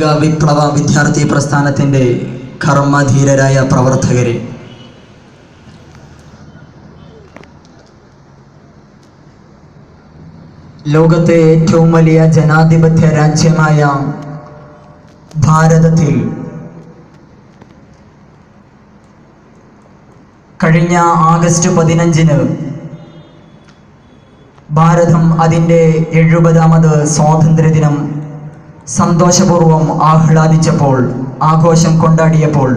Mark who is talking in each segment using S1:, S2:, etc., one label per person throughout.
S1: സാമൂഹിക വിപ്ലവ വിദ്യാർത്ഥി പ്രസ്ഥാനത്തിന്റെ കർമ്മധീരരായ പ്രവർത്തകരെ. ലോകത്തെ ഏറ്റവും വലിയ ജനാധിപത്യ രാജ്യമായ ഭാരതത്തിൽ കഴിഞ്ഞ ആഗസ്റ്റ് പതിനഞ്ചിന് ഭാരതം അതിന്റെ എഴുപതാമത് സ്വാതന്ത്ര്യദിനം സന്തോഷപൂർവം ആഹ്ലാദിച്ചപ്പോൾ ആഘോഷം കൊണ്ടാടിയപ്പോൾ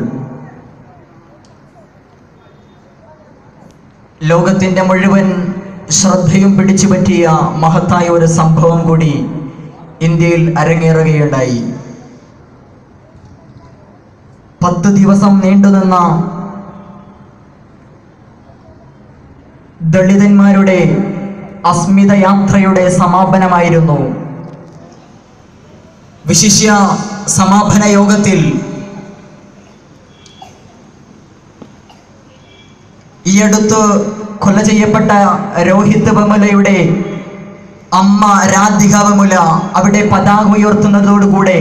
S1: ലോകത്തിന്റെ മുഴുവൻ ശ്രദ്ധയും പിടിച്ചു പറ്റിയ മഹത്തായ ഒരു സംഭവം കൂടി ഇന്ത്യയിൽ അരങ്ങേറുകയുണ്ടായി. പത്ത് ദിവസം നീണ്ടുനിന്ന ദളിതന്മാരുടെ അസ്മിത യാത്രയുടെ സമാപനമായിരുന്നു വിശിഷ്യ സമാപന യോഗത്തിൽ ഈ അടുത്ത് കൊല ചെയ്യപ്പെട്ട രോഹിത് ബമുലയുടെ അമ്മ രാധിക ബമുല അവിടെ പതാക ഉയർത്തുന്നതോടുകൂടെ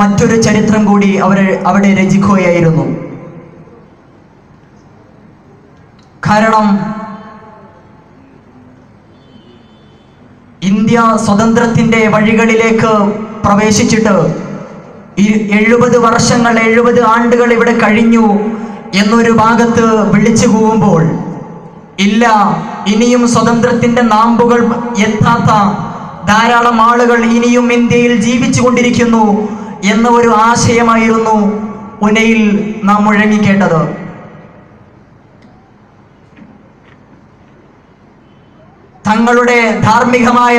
S1: മറ്റൊരു ചരിത്രം കൂടി അവർ അവിടെ രചിക്കുകയായിരുന്നു. കാരണം ഇന്ത്യ സ്വതന്ത്രത്തിന്റെ വഴികളിലേക്ക് പ്രവേശിച്ചിട്ട് എഴുപത് വർഷങ്ങൾ എഴുപത് ആണ്ടുകൾ ഇവിടെ കഴിഞ്ഞു എന്നൊരു ഭാഗത്ത് വിളിച്ചു പോകുമ്പോൾ ഇല്ല ഇനിയും സ്വതന്ത്രത്തിന്റെ നാമ്പുകൾ എത്താത്ത ധാരാളം ആളുകൾ ഇനിയും ഇന്ത്യയിൽ ജീവിച്ചു കൊണ്ടിരിക്കുന്നു എന്ന ഒരു ആശയമായിരുന്നു ഉനയിൽ നാം മുഴങ്ങിക്കേണ്ടത്. തങ്ങളുടെ ധാർമ്മികമായ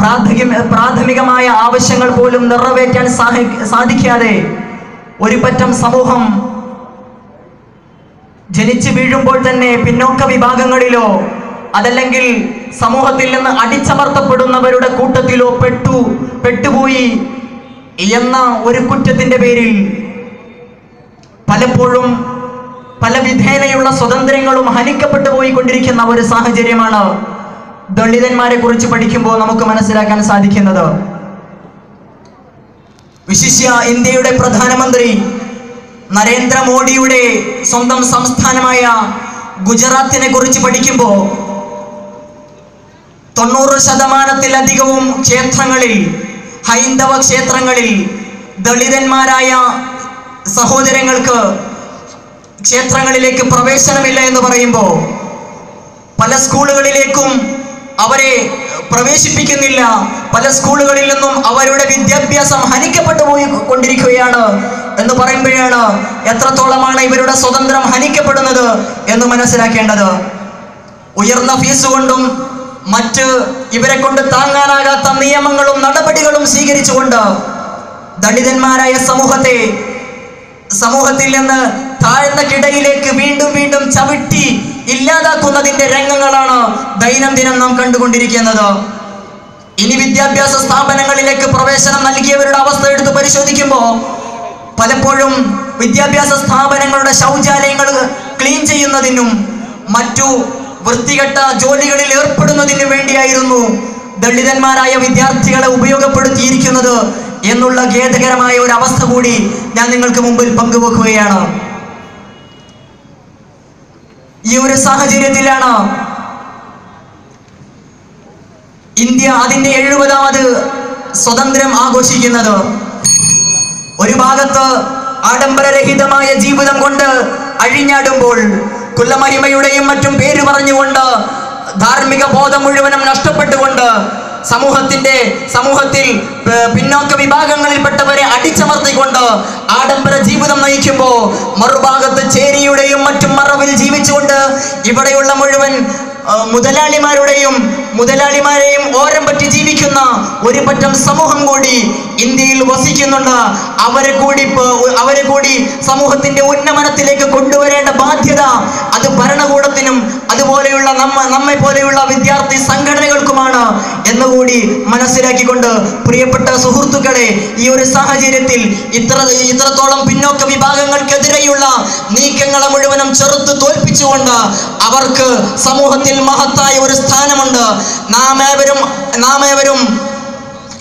S1: പ്രാഥമിക പ്രാഥമികമായ ആവശ്യങ്ങൾ പോലും നിറവേറ്റാൻ സാഹി- സാധിക്കാതെ ഒരു പറ്റം സമൂഹം ജനിച്ചു വീഴുമ്പോൾ തന്നെ പിന്നോക്ക വിഭാഗങ്ങളിലോ അതല്ലെങ്കിൽ സമൂഹത്തിൽ നിന്ന് അടിച്ചമർത്തപ്പെടുന്നവരുടെ കൂട്ടത്തിലോ പെട്ടു പെട്ടുപോയി എന്ന ഒരു കുറ്റത്തിന്റെ പേരിൽ പലപ്പോഴും പല വിധേനയുള്ള സ്വതന്ത്രങ്ങളും ഹനിക്കപ്പെട്ടു പോയിക്കൊണ്ടിരിക്കുന്ന ഒരു സാഹചര്യമാണ് ദളിതന്മാരെ കുറിച്ച് പഠിക്കുമ്പോൾ നമുക്ക് മനസ്സിലാക്കാൻ സാധിക്കുന്നത് വിശിഷ്യ ഇന്ത്യയുടെ പ്രധാനമന്ത്രി നരേന്ദ്രമോദിയുടെ സ്വന്തം സംസ്ഥാനമായ ഗുജറാത്തിനെ കുറിച്ച് പഠിക്കുമ്പോൾ തൊണ്ണൂറ് ശതമാനത്തിലധികവും ക്ഷേത്രങ്ങളിൽ ഹൈന്ദവ ക്ഷേത്രങ്ങളിൽ ദളിതന്മാരായ സഹോദരങ്ങൾക്ക് ക്ഷേത്രങ്ങളിലേക്ക് പ്രവേശനമില്ല എന്ന് പറയുമ്പോൾ പല സ്കൂളുകളിലേക്കും അവരെ പ്രവേശിപ്പിക്കുന്നില്ല. പല സ്കൂളുകളിൽ നിന്നും അവരുടെ വിദ്യാഭ്യാസം ഹനിക്കപ്പെട്ടു പോയി കൊണ്ടിരിക്കുകയാണ് എന്ന് പറയുമ്പോഴാണ് എത്രത്തോളമാണ് ഇവരുടെ സ്വതന്ത്രം ഹനിക്കപ്പെടുന്നത് എന്ന് മനസ്സിലാക്കേണ്ടത്. ഉയർന്ന ഫീസ് കൊണ്ടും മറ്റ് ഇവരെ കൊണ്ട് താങ്ങാനാകാത്ത നിയമങ്ങളും നടപടികളും സ്വീകരിച്ചുകൊണ്ട് ദളിതന്മാരായ സമൂഹത്തെ സമൂഹത്തിൽ നിന്ന് താഴ്ന്ന കിടയിലേക്ക് വീണ്ടും വീണ്ടും ചവിട്ടി ഇല്ലാതാക്കുന്നതിന്റെ രംഗങ്ങളാണ് ദൈനംദിനം നാം കണ്ടുകൊണ്ടിരിക്കുന്നത്. ഇനി വിദ്യാഭ്യാസ സ്ഥാപനങ്ങളിലേക്ക് പ്രവേശനം നൽകിയവരുടെ അവസ്ഥ എടുത്ത് പരിശോധിക്കുമ്പോൾ പലപ്പോഴും വിദ്യാഭ്യാസ സ്ഥാപനങ്ങളുടെ ശൗചാലയങ്ങൾ ക്ലീൻ ചെയ്യുന്നതിനും മറ്റു വൃത്തികെട്ട ജോലികളിൽ ഏർപ്പെടുന്നതിനും വേണ്ടിയായിരുന്നു ദളിതന്മാരായ വിദ്യാർത്ഥികളെ ഉപയോഗപ്പെടുത്തിയിരിക്കുന്നത് എന്നുള്ള ഖേദകരമായ ഒരു അവസ്ഥ കൂടി ഞാൻ നിങ്ങൾക്ക് മുമ്പിൽ പങ്കുവെക്കുകയാണ്. ഈ ഒരു സാഹചര്യത്തിലാണ് ഇന്ത്യ അതിന്റെ എഴുപതാമത് സ്വതന്ത്രം ആഘോഷിക്കുന്നത്. ഒരു ഭാഗത്ത് ആഡംബരരഹിതമായ ജീവിതം കൊണ്ട് അഴിഞ്ഞാടുമ്പോൾ കുലമഹിമയുടെയും മറ്റും പേര് പറഞ്ഞുകൊണ്ട് ധാർമ്മിക ബോധം മുഴുവനും നഷ്ടപ്പെട്ടുകൊണ്ട് സമൂഹത്തിന്റെ സമൂഹത്തിൽ പിന്നോക്ക വിഭാഗങ്ങളിൽപ്പെട്ടവരെ അടിച്ചമർത്തിക്കൊണ്ട് ആഡംബര ജീവിതം നയിക്കുമ്പോൾ മറുഭാഗത്ത് ചേരിയുടെയും മറ്റും മറവിൽ ജീവിച്ചുകൊണ്ട് ഇവിടെയുള്ള മുഴുവൻ മുതലാളിമാരുടെയും മുതലാളിമാരെയും ഓരം പറ്റി ജീവിക്കുന്ന ഒരു പറ്റം സമൂഹം കൂടി ഇന്ത്യയിൽ വസിക്കുന്നുണ്ട്. അവരെ കൂടി അവരെ കൂടി സമൂഹത്തിന്റെ ഉന്നമനത്തിലേക്ക് കൊണ്ടുവരേണ്ട ബാധ്യത അത് ഭരണകൂടത്തിനും അതുപോലെയുള്ള നമ്മ നമ്മെ പോലെയുള്ള വിദ്യാർത്ഥി സംഘടനകൾക്കുമാണ് എന്നുകൂടി മനസ്സിലാക്കിക്കൊണ്ട് പ്രിയപ്പെട്ട സുഹൃത്തുക്കളെ ഈ ഒരു സാഹചര്യത്തിൽ ഇത്ര ഇത്രത്തോളം പിന്നോക്ക വിഭാഗങ്ങൾക്കെതിരെയുള്ള നീക്കങ്ങളെ മുഴുവനും ചെറുത്ത് തോൽപ്പിച്ചുകൊണ്ട് അവർക്ക് സമൂഹത്തിൽ മഹത്തായ ഒരു സ്ഥാനമുണ്ട്. നാം ഏവരും നാം ഏവരും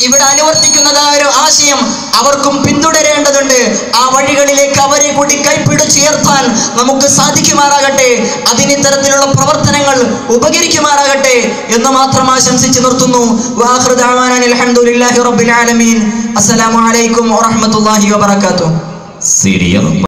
S1: ഇവിടെ അനുവർത്തിക്കുന്നതായ ഒരു ആശയം അവർക്കും പിന്തുടരേണ്ടതുണ്ട്. ആ വഴികളിലേക്ക് അവരെ കൂടി കൈപ്പിടിച്ചുയർത്താൻ നമുക്ക് സാധിക്കുമാറാകട്ടെ. അതിന് ഇത്തരത്തിലുള്ള പ്രവർത്തനങ്ങൾ ഉപകരിക്കുമാറാകട്ടെ എന്ന് മാത്രം ആശംസിച്ച് നിർത്തുന്നു. അസ്സലാമു അലൈക്കും
S2: സീനിയർ